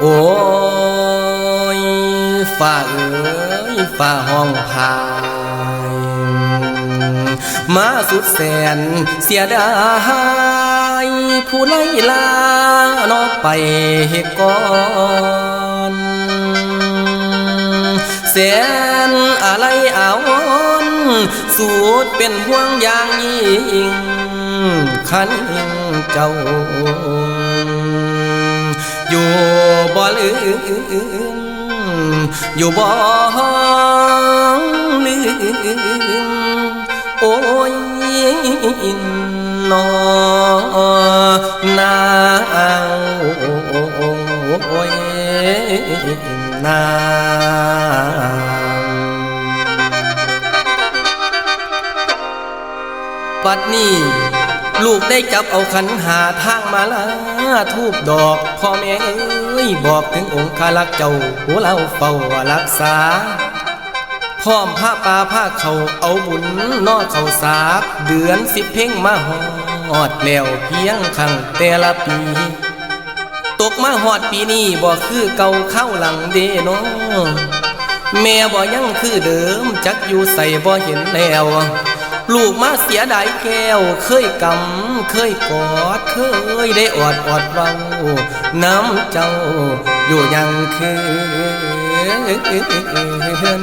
โอ้ยฝ่าเอ้ยฝ่าห้องพาย มาสุดแสนเสียดายผู้ไล่ลานอกไปก่อนแสนอะไรอาวรณ์สูดเป็นห่วงอย่างยิ่งขันเจ้า อยู่บ่ลืมอยู่บ่ลืมโอ้ยนอนางโอ้ยนางปัดนี้ ลูกได้จับเอาขันหาทางมาลาทูบดอกพ่อแม่เอ้ยบอกถึงองค์คารักเจ้าหัวเราเฝ้ารักษาพร้อมผ้าป่าผ้าเขาเอาบุญนอเขาสาบเดือนสิบเพ่งมาหอดแล้วเพียงครั้งแต่ละปีตกมาหอดปีนี้บ่คือเก่าเข้าหลังเดโนแม่บ่ยังคือเดิมจักอยู่ใส่บ่เห็นแล้ว ลูกมาเสียดายแก้ว เคยกำ เคยกอด เคยได้อดอดเว้าน้ำเจ้าอยู่ยังคืน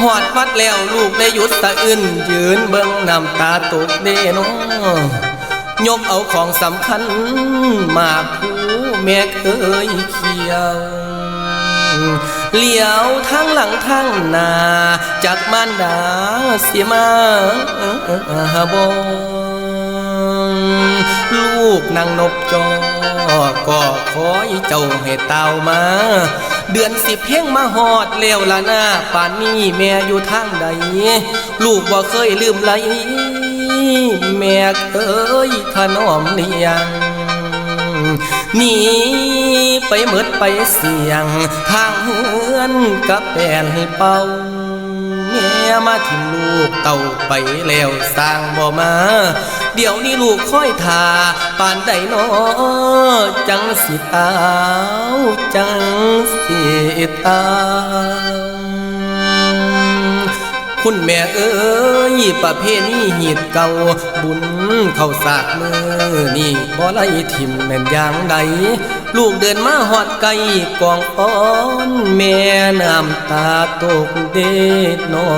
หอดวัดแล้วลูกได้หยุดสะอื้นยืนเบิ่งน้ำตาตกเดโนยกเอาของสำคัญ มาผู้แม่เคยเคียว เหลียวทั้งหลังทั้งหน้าจากมารดาเสียมาบงลูกนางนบจอก็ขอให้เจ้าให้เต้ามา เดือนสิบเพ่งมาหอดเลี้ยวละหน้าป่านนี้แม่อยู่ทางใด ลูกบ่เคยลืมไหลแม่เคยถนอมเลี้ยง หนีไปหมดไปเสียง ทางเฮือนกับแปนให้เป่าแม่มาทิมลูกเต่าไปแล้วสร้างบ่มา เดี๋ยวนี้ลูกค่อยทาปานใดนอจังสิตาวจังสิตาว คุณแม่เอ้ยประเพณีหีดเก่า บุญเข้าสากมือนี่บ่ไล่ทิมแม่นอย่างใด ลูกเดินมาหอดไกลกองอ้อนแม่น้ำตาตกเด็ดนอ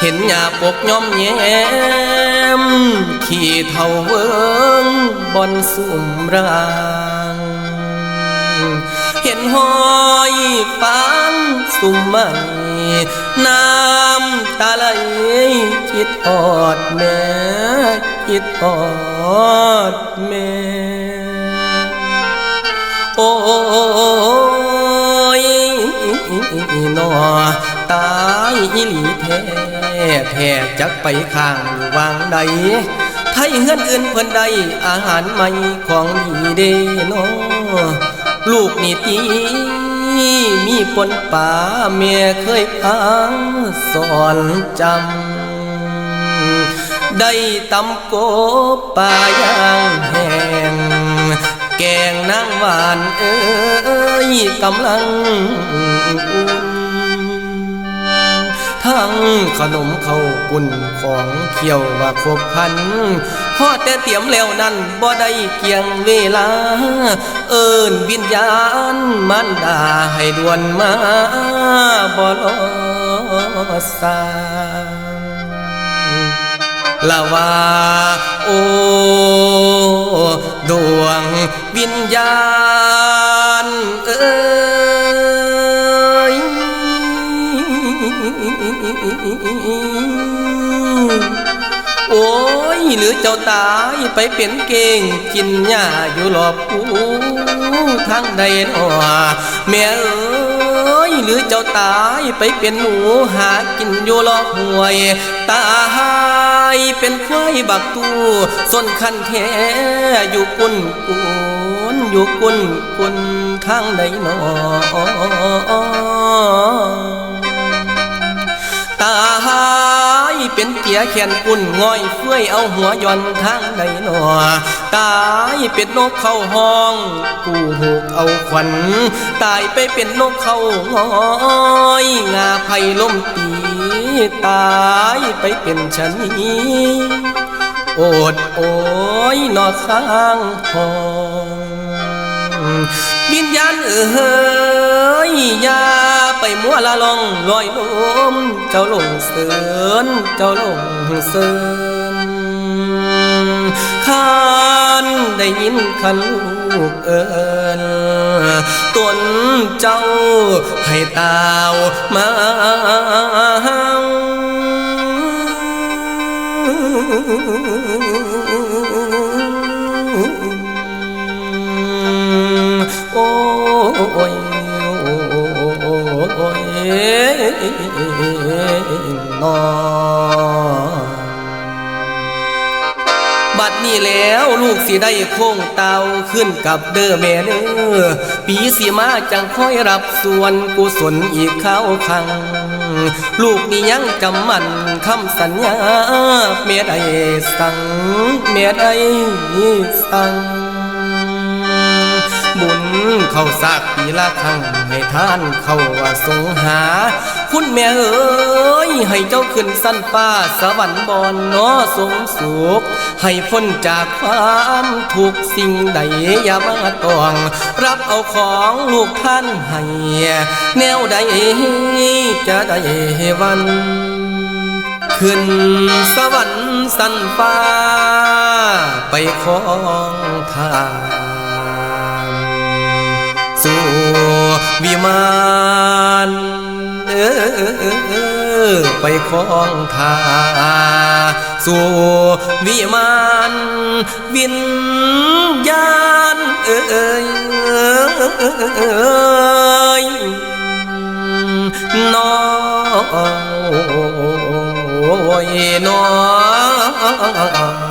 เห็นหญ้าปกย่อมแย้ม ขี่เท่าเวิงบอนสุ่มรา นหอยฟางสุมใหม่น้ำตาไหลคิดอดแม่คิดอดแม่โอ้ยนอตายอีหลีแท้แท้จักไปข้างวางใดไทยเฮือนอื่นเพิ่นใดอาหารใหม่ของดีเดนอ ลูกนี่ตีมีปนป่าเมียเคยพาสอนจำ ได้ตำโกป่ายางแหงแกงนางหวานเอ้ยกำลังอุ่น ทั้งขนมเข้าวกุ่นของเคี่ยวว่าครบพันพอแต่เตรียมแล้วนั้นบ่ได้เกี่ยงเวลา เอิ้นวิญญาณมันดาให้ด่วนมาบ่รอสาละว่าโอ้ดวงวิญญาณเอ้ โอ้ยหรือเจ้าตายไปเป็นเก่งกินหญ้าอยู่หลอบปูทางใดนอแม่เอ้ยหรือเจ้าตายไปเป็นหมูหากินอยู่หลอห่วยตายเป็นควายบักตูส้นคันแท้อยู่กุนกุนอยู่กุนกุนทางใดหนอ ตายเป็นเป็นเกียร์แขนกุนง่อยเฟื้อยเอาหัวย่อนทางใดหนอตายเป็นนกเข้าห้อง กูหูกเอาขวัญตายไปเป็นนกเข้างอยงาไผ่ล้มตีตายไปเป็นชะนีโอดโอยนอข้างห้องวิญญาณเอ๋ยย่า ไปมัวละลองลอยลมเจ้าลงเสือนเจ้าลงเสือนขานได้ยินคันลูกเอินตนเจ้าให้ตาวมาโอ้ย บัดนี้แล้วลูกสิได้โค้งเตาขึ้นกับเด้อแม่เด้อปีสิมาจังค่อยรับส่วนกุศลอีกเข้าครั้งลูกนี่ยังจำมันคำสัญญาเมียใดสั่งเมียใดสั่งบุญเข้าสากปีละครั้งให้ท่านเข้าว่าสงหา คุณแม่เอ๋ยให้เจ้าขึ้นสั้นฟ้าสวรรค์บอนนอสมสุขให้พ้นจากความทุกสิ่งใดอย่ามาต้อง รับเอาของลูกท่านให้แนวใดจะได้วันขึ้นสวรรค์สั้นฟ้า ไปของทางสู่วิมาน เออไปคองทาสู่วิมานวิญญาณเอ้ยน้องโอยน้อย